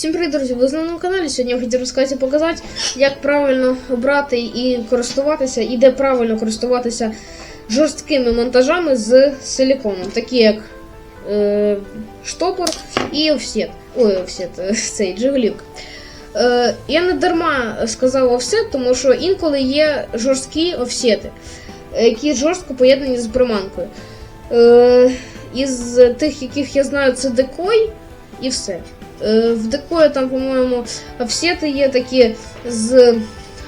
Всім привіт, друзі! Ви знову на каналі. Сьогодні я хотів розказати показати, як правильно обрати і користуватися, і де правильно користуватися жорсткими монтажами з силіконом, такі як е, штопор і офсет. Ой, офсет, е, цей джиголівка. Е, я не дарма сказав офсет, тому що інколи є жорсткі офсети, які жорстко поєднані з приманкою. Е, із тих, яких я знаю, це декой і все. Е, В декої там, по-моєму, офсети є такі з.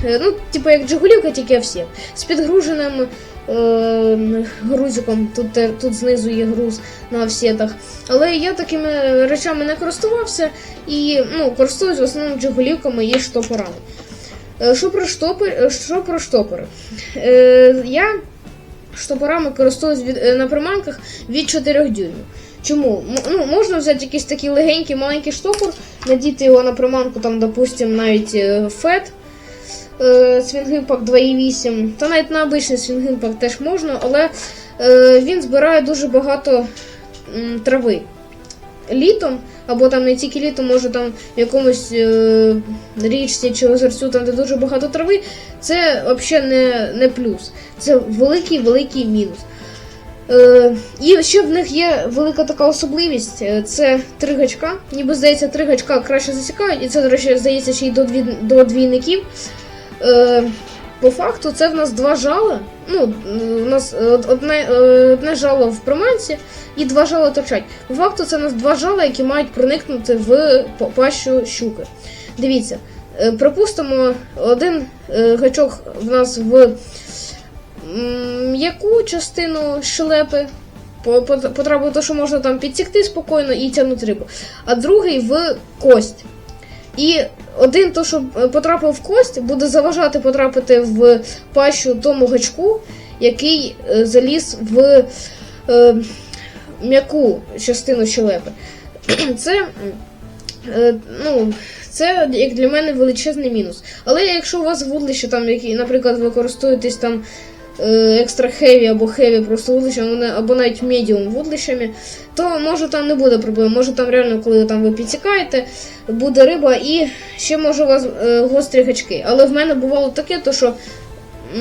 е, Ну, типу як Джигулівка, тільки офсет. З підгруженим е, грузиком. Тут, тут знизу є груз на офсетах. Але я такими речами не користувався і ну, користуюсь в основному джигулівками і штопорами. Е, Що про штопори? е, Що про штопори? Е, я штопорами користуюсь від, е, на приманках від 4 дюймів. Чому? Ну, можна взяти якийсь такий легенький маленький штопор, надіти його на приманку, там, допустим, навіть е, фет. е, Свінгімпак 2.8, та навіть на обичний свінгімпак теж можна, але е, він збирає дуже багато трави. Літом, або там не тільки літом, може там в якомусь е, річці чи озерцю, там де дуже багато трави, це взагалі не, не плюс. Це великий великий мінус. Е, і ще в них є велика така особливість: е, це три гачка. Ніби здається, три гачка краще засікають, і це, до речі, здається, ще й до, дві, до двійників. Е, по факту, це в нас два жала. Ну, у нас одне, одне жало в приманці і два жала торчать. По факту, це в нас два жала, які мають проникнути в пащу щуки. Дивіться, припустимо, один гачок в нас в м'яку частину щелепи. по- по- Потрапив те, що можна там підсікти спокійно і тягнути рибу, а другий в кость. І один, то, що е, потрапив в кость, буде заважати потрапити в пащу тому гачку, який е, заліз в е, м'яку частину щелепи. Це, е, ну, це як для мене величезний мінус. Але якщо у вас вудлище, там, які, наприклад, ви користуєтесь там екстра хеві або хеві просто вудлищем, вони- або навіть медіум вудлищами, то може там не буде проблем. Може там реально, коли там ви підсікаєте, буде риба і ще може у вас е, гострі гачки. Але в мене бувало таке, то що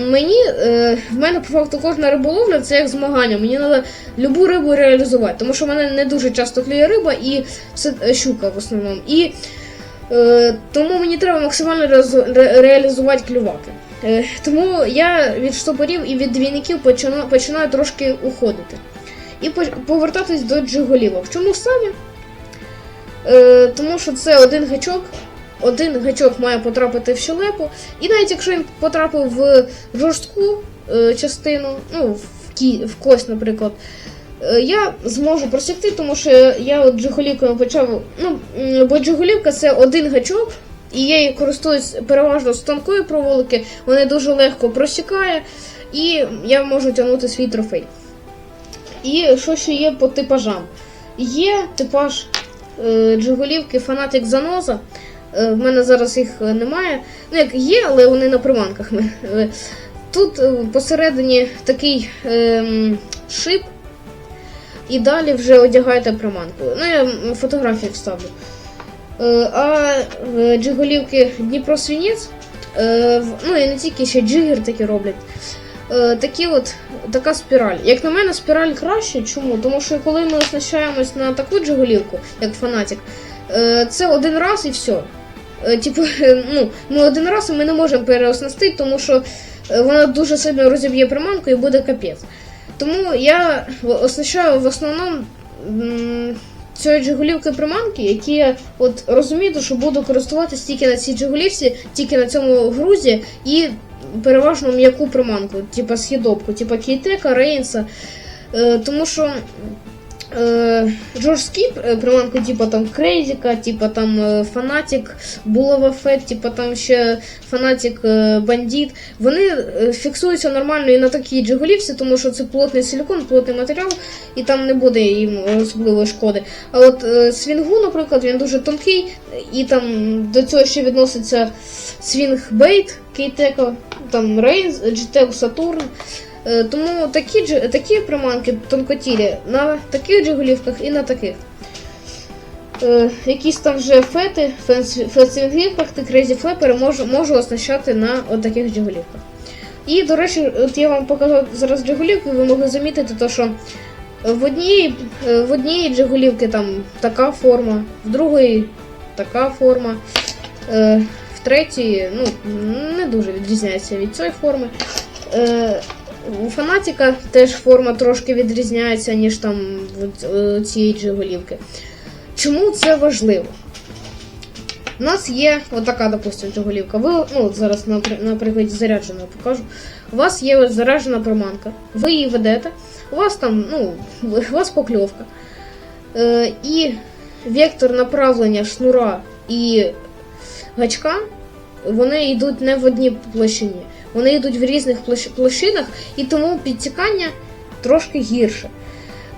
мені е, в мене по факту кожна риболовля це як змагання. Мені треба любу рибу реалізувати, тому що в мене не дуже часто клює риба і все е, щука в основному. І е, тому мені треба максимально реалізу- ре- реалізувати клюваки. Е, тому я від штопорів і від двійників починаю, починаю трошки уходити. І по- повертатись до джиголівок. Чому саме? Е, тому що це один гачок. Один гачок має потрапити в щелепу, і навіть якщо він потрапив в жорстку е, частину, ну, в, кі, в кость, наприклад, е, я зможу просікти, тому що я от джиголівками почав. Ну, бо джиголівка це один гачок, і я її користуюсь переважно з тонкої проволоки, вона дуже легко просікає, і я можу тягнути свій трофей. І що ще є по типажам? Є типаж е, джиголівки фанатик Заноза. Е, в мене зараз їх е, немає. Ну, як є, але вони на приманках. Е, Тут е, посередині такий ем, шип, і далі вже одягаєте приманку. Ну, я фотографії вставлю. Е, А е, джиголівки Дніпро Свінець, е, ну і не тільки ще джигер такі роблять. Такі от, така спіраль. Як на мене, спіраль краще. Чому? Тому що коли ми оснащаємось на таку джиголівку, як фанатик, це один раз і все. Типу, ну, ми один раз і ми не можемо переоснастити, тому що вона дуже сильно розіб'є приманку і буде капець. Тому я оснащаю в основному цієї джигулівки приманки, які от розумію, що буду користуватися тільки на цій джигулівці, тільки на цьому грузі і переважно м'яку приманку, типа східобку, типа кейтека, рейнса. Е, тому що жорсткі е, приманки, типа там Крейзіка, типа там е, Фанатік, Булава Фет, типа там ще Фанатік е, Бандит, вони е, фіксуються нормально і на такій джиголівці, тому що це плотний силікон, плотний матеріал, і там не буде їм особливої шкоди. А от е, свінгу, наприклад, він дуже тонкий, і там до цього ще відноситься свінг бейт, кейтека, там Рейнс, GTEC Сатурн. Е, Тому такі, такі приманки тонкотілі на таких джиголівках і на таких. е, якісь там вже фети, флецвінгівках, крейзі флепери можу, оснащати на таких джигулівках. І, до речі, от я вам показав зараз джигулівки, ви могли замітити, то, що в одній, е, в одній джигулівки там така форма, в другої така форма, е, в третій ну, не дуже відрізняється від цієї форми. У фанатіка теж форма трошки відрізняється, ніж там е, цієї джиголівки. Чому це важливо? У нас є отака, допустимо, джиголівка. Ви, ну, от зараз на, при- прикладі зарядженої покажу. У вас є ось заряджена приманка, ви її ведете, у вас там, ну, у вас покльовка. Е, і вектор направлення шнура і гачка, вони йдуть не в одній площині. Вони йдуть в різних площинах, і тому підтікання трошки гірше.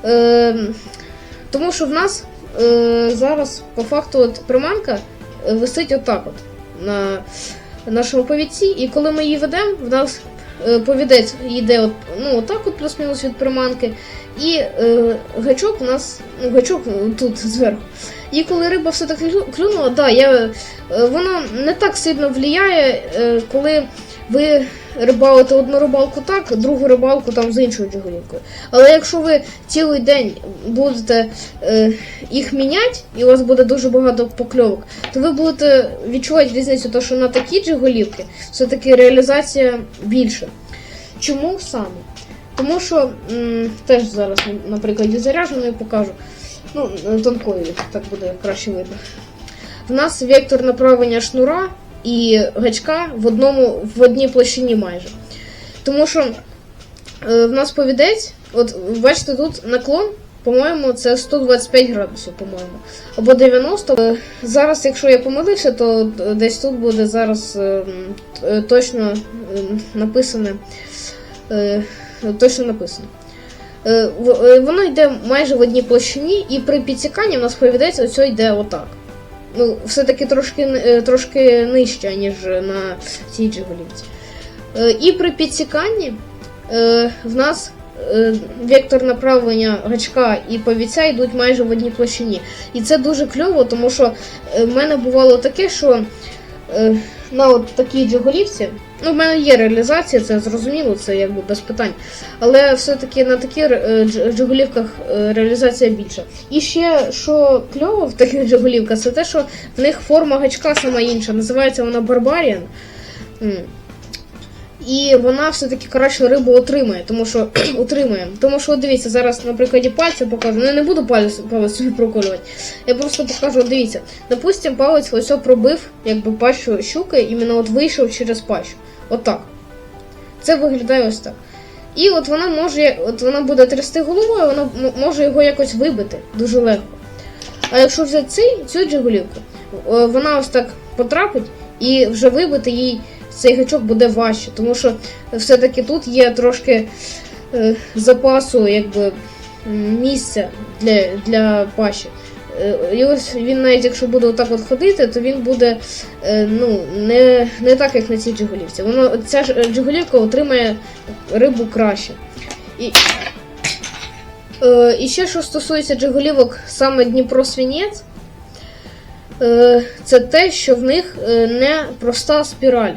Е, тому що в нас е, зараз по факту от приманка е, висить отак от на нашому повідці, і коли ми її ведемо, в нас е, повідець йде от, ну, отак от плюс-мінус від приманки, і е, гачок у нас, ну, гачок тут зверху. І коли риба все-таки клюнула, да, я, е, воно не так сильно впливає, е, коли ви рибалите одну рибалку так, другу рибалку там з іншою джигулівкою. Але якщо ви цілий день будете е, їх міняти, і у вас буде дуже багато покльовок, то ви будете відчувати різницю, то що на такі джигулівки все-таки реалізація більша. Чому саме? Тому що м, теж зараз, на прикладі зарядженої покажу. Ну, тонкої, так буде краще видно. В нас вектор направлення шнура і гачка в одному в одній площині майже. Тому що е, в нас повідець, от бачите, тут наклон, по-моєму, це 125 градусів, по-моєму. Або 90. Е, Зараз, якщо я помилився, то десь тут буде зараз е, е, точно е, написане. е, Точно написано. Е, е, Воно йде майже в одній площині, і при підсіканні в нас повідець ось йде отак. Ну, все-таки трошки, е, трошки нижче, ніж на цій джигулівці. Е, І при підсіканні в нас вектор направлення гачка і повіця йдуть майже в одній площині. І це дуже кльово, тому що в мене бувало таке, що на от такій джигулівці, ну, в мене є реалізація, це зрозуміло, це якби без питань. Але все-таки на таких е, джигулівках е, реалізація більша. І ще що кльово в таких джигулівках, це те, що в них форма гачка сама інша. Називається вона Barbarian. І вона все-таки краще рибу отримає, тому що утримує. Тому що, дивіться, зараз на прикладі пальця покажу. Ну, я не буду палець, палець собі проколювати. Я просто покажу, дивіться. Допустим, палець ось пробив, якби пащу щуки, іменно от вийшов через пащу. Отак. Це виглядає ось так. І от вона може, от вона буде трясти головою, вона може його якось вибити дуже легко. А якщо взяти цей, цю джигулівку, вона ось так потрапить і вже вибити їй цей гачок буде важче, тому що все-таки тут є трошки е, запасу, якби місця для, для пащі. Е, І ось він навіть якщо буде отак от ходити, то він буде е, ну, не, не так, як на цій джигулівці. Воно, ця е, джигулівка отримає рибу краще. І, е, і ще що стосується джигулівок саме Дніпро Свінець, це те, що в них не проста спіраль.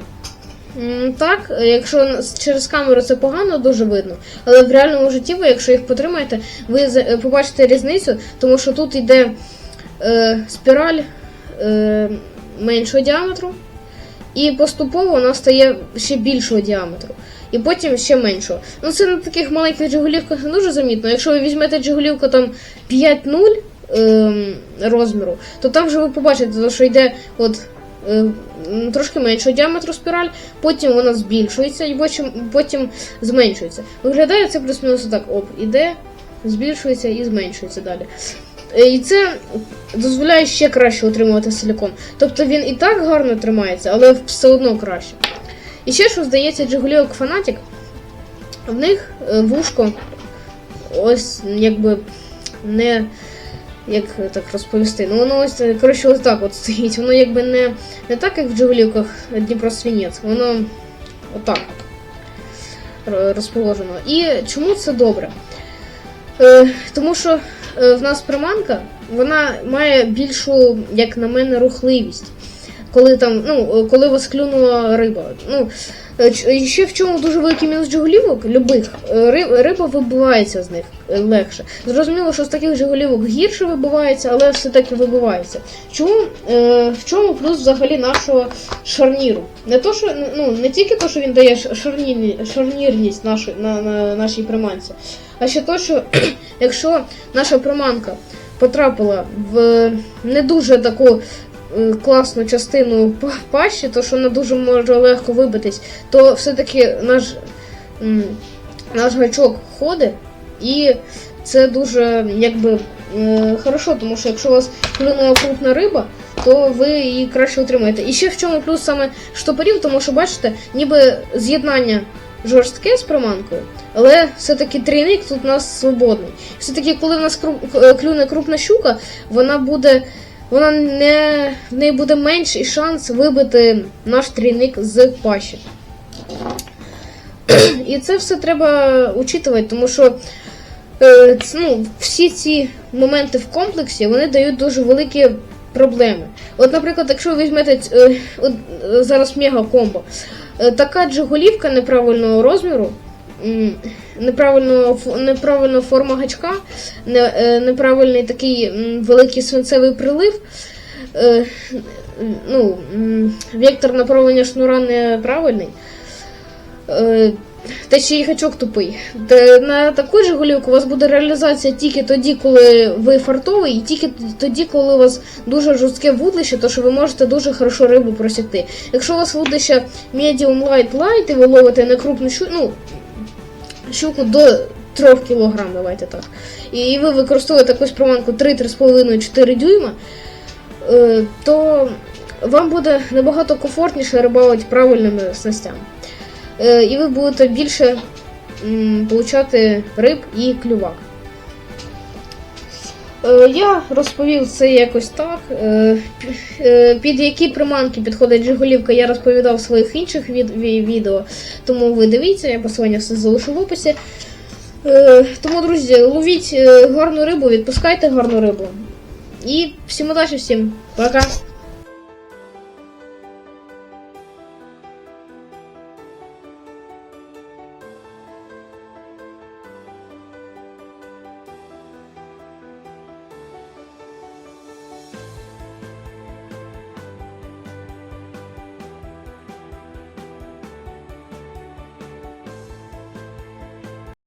Так, е, якщо через камеру це погано, дуже видно. Але в реальному житті, ви, якщо їх потримаєте, ви е, побачите різницю, тому що тут йде е, спіраль е, меншого діаметру, і поступово вона стає ще більшого діаметру. І потім ще меншого. Ну це на таких маленьких джигулівках не дуже замітно. Якщо ви візьмете джигулівку там 5-0 ем, розміру, то там вже ви побачите, що йде от. Трошки меншого діаметру спіраль, потім вона збільшується і потім, потім зменшується. Виглядає це плюс-мінус так: оп, іде, збільшується і зменшується далі. Е, І це дозволяє ще краще утримувати силікон. Тобто він і так гарно тримається, але все одно краще. І ще що здається, Джигулівок Fanatic, в них е, вушко ось якби не. Як так розповісти? Ну воно ось, коротше, ось так от стоїть. Воно якби не, не так, як в Джигулівках Дніпро Свінець, воно отак розположено. І чому це добре? Е, тому що е, в нас приманка вона має більшу, як на мене, рухливість. Коли там, ну, коли вас клюнула риба. Ну, ще в чому дуже великий мінус джиголівок, любих, е, риба вибивається з них е, легше. Зрозуміло, що з таких джиголівок гірше вибивається, але все-таки вибивається. Чому, е, в чому плюс взагалі нашого шарніру? Не то, що, ну, не тільки то, що він дає шарнірні, шарнірність нашій, на, на нашій приманці, а ще то, що якщо наша приманка потрапила в не дуже таку е, класну частину пащі, то що вона дуже може легко вибитись, то все-таки наш, наш гачок ходить, і це дуже якби хорошо, тому що якщо у вас клюнула крупна риба, то ви її краще утримаєте. І ще в чому плюс саме штопорів, тому що бачите, ніби з'єднання жорстке з приманкою, але все-таки трійник тут у нас свободний. Все-таки, коли в нас клюне крупна щука, вона буде. Вона не в неї буде менший шанс вибити наш трійник з пащі. І це все треба учитувати, тому що е, ну, всі ці моменти в комплексі вони дають дуже великі проблеми. От, наприклад, якщо ви візьмете е, от, е, зараз мега комбо, е, така джиголівка неправильного розміру, фо- неправильна форма гачка, е, неправильний такий великий свинцевий прилив. Е, ну, вектор направлення шнура неправильний. Е, та ще й гачок тупий. На таку ж голівку у вас буде реалізація тільки тоді, коли ви фартовий, і тільки тоді, коли у вас дуже жорстке вудлище, то що ви можете дуже хорошо рибу просікти. Якщо у вас вудлище medium light light, і ви ловите на крупну щуку, ну, щуку до 3 кг, давайте так. І ви використовуєте якусь приманку 3-3,5-4 дюйма, е, то вам буде набагато комфортніше рибалити правильними снастями. Е, і ви будете більше получати риб і клювак. Е, Я розповів це якось так. Е, е, Під які приманки підходить Жигулівка, я розповідав в своїх інших відео. Тому ви дивіться, я посилання все залишу в описі. Тому, друзі, ловіть гарну рибу, відпускайте гарну рибу. І всім удачі, всім пока!